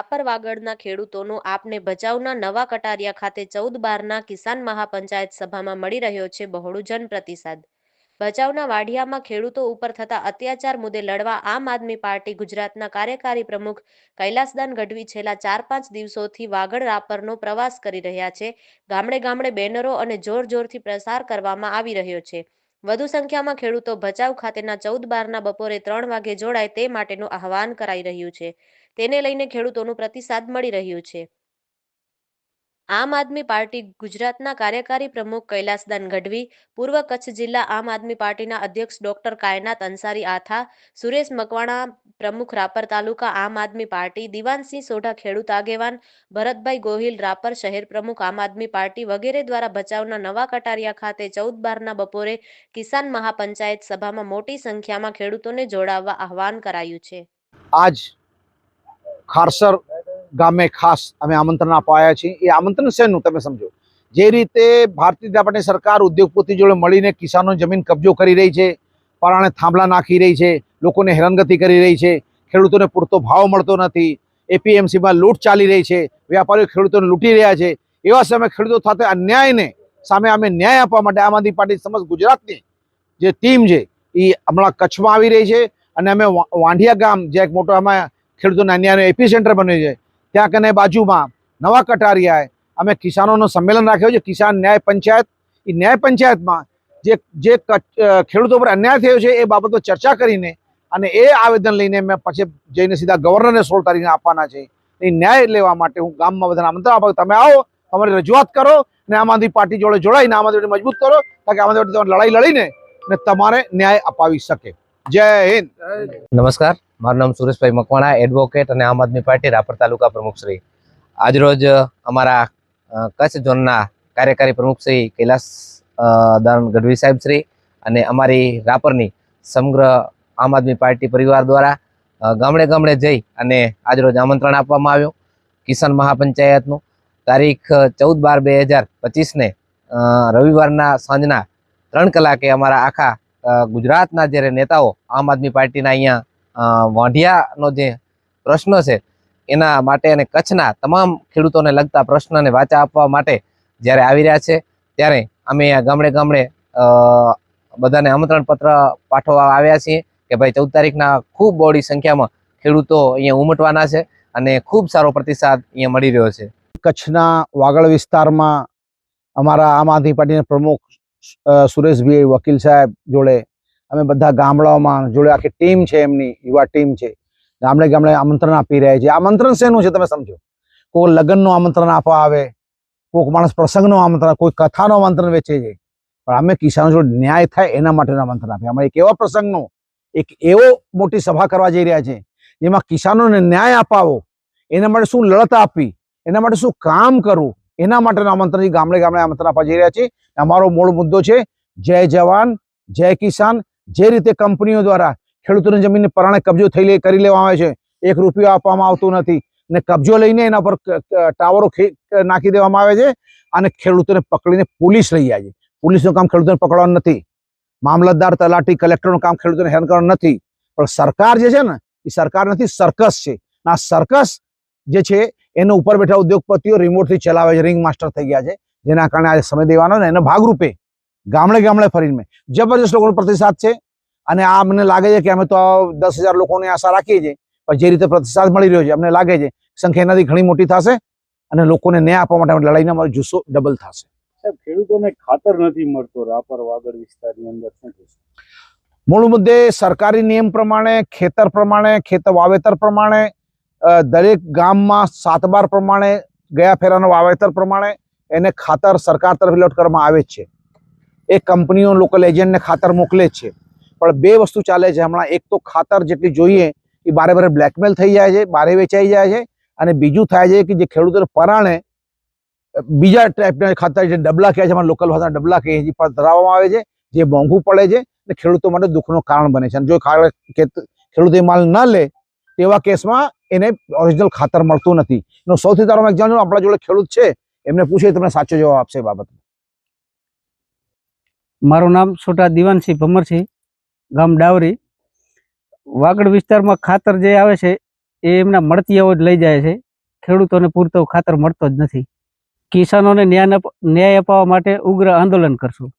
રાપર વાગડના ખેડૂતોનો આપને ભચાઉના નવા કટારિયા ખાતે ચૌદ બારના કિસાન મહાપંચાયત સભામાં મળી રહ્યો છે બહોળું જનપ્રતિસાદ. ભચાઉના વાઢિયામાં ખેડૂતો ઉપર થતા અત્યાચાર મુદ્દે લડવા આમ આદમી પાર્ટી ગુજરાતના કાર્યકારી પ્રમુખ કૈલાસદાન ગઢવી છેલ્લા ચાર પાંચ દિવસોથી વાગડ રાપરનો પ્રવાસ કરી રહ્યા છે. ગામડે ગામડે બેનરો અને જોર જોરથી પ્રસાર કરવામાં આવી રહ્યો છે. વધુ સંખ્યામાં ખેડૂતો ભચાઉ ખાતેના ચૌદ બારના બપોરે ત્રણ વાગે જોડાય તે માટેનું આહવાન કરાઈ રહ્યું છે. તેને લઈને ખેડૂતોનું પ્રતિસાદ મળી રહ્યું છે. આમ આદમી પાર્ટી ગુજરાતના કાર્યકારી પ્રમુખ કૈલાસદાન ગઢવી, પૂર્વ કચ્છ જિલ્લા આમ આદમી પાર્ટીના અધ્યક્ષ ડોક્ટર કાયનાથ અંસારી આથા, સુરેશ મકવાણા પ્રમુખ રાપર તાલુકા આમ આદમી પાર્ટી, દિવાનસિંહ સોઢા ખેડૂત આગેવાન, ભરતભાઈ ગોહિલ રાપર શહેર પ્રમુખ આમ આદમી પાર્ટી વગેરે દ્વારા ભચાઉના નવા કટારિયા ખાતે ચૌદ બારના બપોરે કિસાન મહાપંચાયત સભામાં મોટી સંખ્યામાં ખેડૂતોને જોડાવવા આહવાન કરાયું છે. આજ ખારસર ગામે ખાસ અમે આમંત્રણ અપાયા છીએ. એ આમંત્રણ શેનું? તમે સમજો. જે રીતે ભારતીય જનતા પાર્ટી સરકાર ઉદ્યોગપતિ જોડે મળીને કિસાનો જમીન કબજો કરી રહી છે, પરાણે થાંભલા નાખી રહી છે, લોકોને હેરાનગતિ કરી રહી છે, ખેડૂતોને પૂરતો ભાવ મળતો નથી, એપીએમસીમાં લૂંટ ચાલી રહી છે વેપારીઓ ખેડૂતોને લૂંટી રહ્યા છે, એવા સમયે ખેડૂતો સાથે અન્યાયને સામે અમે ન્યાય આપવા માટે આમ આદમી પાર્ટી સમજ ગુજરાતની જે ટીમ છે એ હમણાં કચ્છમાં આવી રહી છે અને અમે વાંઢિયા ગામ જે એક મોટો અમે ખેડૂતોના અન્યાયનો એપી સેન્ટર બન્યું છે ત્યાં કને બાજુમાં નવા કટારિયાએ અમે કિસાનોનું સંમેલન રાખ્યો છે, કિસાન ન્યાય પંચાયત. એ ન્યાય પંચાયતમાં જે જે ખેડૂતો પર અન્યાય થયો છે એ બાબતો ચર્ચા કરીને અને એ આવેદન લઈને મેં પછી જઈને સીધા ગવર્નરને સોળ તારીખને આપવાના છે. એ ન્યાય લેવા માટે હું ગામમાં બધાને આમંત્રણ આપું તમે આવો અમારી રજૂઆત કરો અને આમ આદમી પાર્ટી જોડે જોડાઈને આમ આદમી મજબૂત કરો તાકે આમ આદમી લડાઈ લડીને ને તમારે ન્યાય અપાવી શકે. જય હિન્દ. નમસ્કાર. મારું નામ સુરેશભાઈ મકવાણા એડવોકેટ અને આમ આદમી પાર્ટી, રાપર તાલુકા પ્રમુખ શ્રી. આજરોજ અમારા કચ્છ ઝોનના કાર્યકારી પ્રમુખ શ્રી કૈલાસ દાન ગઢવી સાહેબ શ્રી અને અમારી રાપરની સમગ્ર આમ આદમી પાર્ટી પરિવાર દ્વારા ગામડે ગામડે જઈ અને આજરોજ આમંત્રણ આપવામાં આવ્યું. કિસાન મહાપંચાયતનું તારીખ ચૌદ બાર બે હજાર પચીસને રવિવારના સાંજના ત્રણ કલાકે અમારા આખા ગુજરાતના જ્યારે નેતાઓ આમ આદમી પાર્ટીના અહીંયા વાંઢિયાનો જે પ્રશ્ન છે, એના માટે અને કચ્છના તમામ ખેડૂતોને લગતા પ્રશ્નને વાચા આપવા માટે જ્યારે આવી રહ્યા છે, ત્યારે અમે ગામડે ગામડે બધાને આમંત્રણ પત્ર પાઠવવા આવ્યા છીએ કે ભાઈ ચૌદ તારીખના ખૂબ બોડી સંખ્યામાં ખેડૂતો અહીંયા ઉમટવાના છે અને ખૂબ સારો પ્રતિસાદ અહીંયા મળી રહ્યો છે. કચ્છના વાગડ વિસ્તારમાં અમારા આમ આદમી પાર્ટીના પ્રમુખ સુરેશભાઈ વકીલ સાહેબ જોડે અમે બધા ગામડાઓમાં જોડે આખી ટીમ છે એમની, યુવા ટીમ છે. ગામડે ગામડે આમંત્રણ આપી રહ્યા છે. આમંત્રણ શેનું છે તમે સમજો? કોઈ લગ્નનું આમંત્રણ આપવા આવે, કોઈક માણસ પ્રસંગનું આમંત્રણ કોઈ કથાનું આમંત્રણ વેચે છે. પણ અમે કિસાનો જોડે ન્યાય થાય એના માટેનું આમંત્રણ આપીએ. અમે એક એવા પ્રસંગનું, એક એવો મોટી સભા કરવા જઈ રહ્યા છે, જેમાં કિસાનોને ન્યાય અપાવો, એના માટે શું લડત આપવી, એના માટે શું કામ કરવું, એના માટેનું આમંત્રણ ગામડે ગામડે આમંત્રણ આપવા જઈ રહ્યા છે. અમારો મૂળ મુદ્દો છે, જય જવાન, જય કિસાન જે રીતે કંપનીઓ દ્વારા ખેડૂતોની જમીનને પરાણે કબજો થઈ કરી લેવામાં આવે છે, એક રૂપિયો આપવામાં આવતો નથી. ને કબજો લઈને એના પર ટાવરો નાખી દેવામાં આવે છે અને ખેડૂતોને પકડીને પોલીસ લઈ જાય છે. પોલીસનું કામ ખેડૂતોને પકડવાનું નથી. મામલતદાર, તલાટી, કલેક્ટરનું કામ ખેડૂતોને હેરાન કરવાનું નથી. પણ સરકાર જે છે ને, એ સરકાર નથી, સર્કસ છે. આ સર્કસ જે છે, એનો ઉપર બેઠા ઉદ્યોગપતિઓ રિમોટથી ચલાવે છે રિંગ માસ્ટર થઈ ગયા છે. જેના કારણે આજે સમય દેવાનો ને એના ભાગરૂપે ગામડે ગામડે ફરીને. જબરજસ્ત લોકોનો પ્રતિસાદ છે અને આ અમને લાગે છે કે અમે તો દસ હજાર લોકોની આશા રાખીએ છીએ પણ જે રીતે પ્રતિસાદ મળી રહ્યો છે અમને લાગે છે સંખ્યા એનાથી ઘણી મોટી થશે અને લોકોને ન્યાય આપવા માટે લડાઈના અમારો જુસ્સો ડબલ થશે. સાહેબ ખેડૂતોને ખાતર નથી મળતો રાપર વાગડ વિસ્તારની અંદર શું મૂળ મુદ્દે સરકારી નિયમ પ્રમાણે ખેતર પ્રમાણે ખેતર વાવેતર પ્રમાણે દરેક ગામમાં સાતબાર પ્રમાણે ગયા ફેરાનું વાવેતર પ્રમાણે એને ખાતર સરકાર તરફથી લોટ કરવામાં આવે જ છે. એ કંપનીઓ લોકલ એજન્ટને ખાતર મોકલે છે. પણ બે વસ્તુ ચાલે છે. હમણાં એક તો ખાતર જેટલી જોઈએ, એ બારે બારે બ્લેકમેલ થઈ જાય છે, બારે વેચાઈ જાય છે અને બીજું થાય છે કે જે ખેડૂતોને પરાણે બીજા ટાઈપના ખાતર જે ડબલા કહે છે અમારા લોકલ ભાષાના ડબલા કહે છે ધરાવવામાં આવે છે, જે મોંઘું પડે છે અને ખેડૂતો માટે દુઃખનું કારણ બને છે. અને જો ખેડૂત એ માલ ન લે, તેવા કેસમાં એને ઓરિજિનલ ખાતર મળતું નથી. એનો સૌથી સારો એક્ઝામ્પલ આપણા જોડે ખેડૂત છે. એમને પૂછે, તમને સાચો જવાબ આપશે બાબત મારું નામ છોટા દિવાનસિંહ ભમરસિંહ ગામ ડાવરી. વાગડ વિસ્તારમાં ખાતર જે આવે છે, એ એમના મળતિયાઓ જ લઈ જાય છે. ખેડૂતોને પૂરતો ખાતર મળતો જ નથી. કિસાનોને ન્યાય ન્યાય અપાવવા માટે ઉગ્ર આંદોલન કરશું.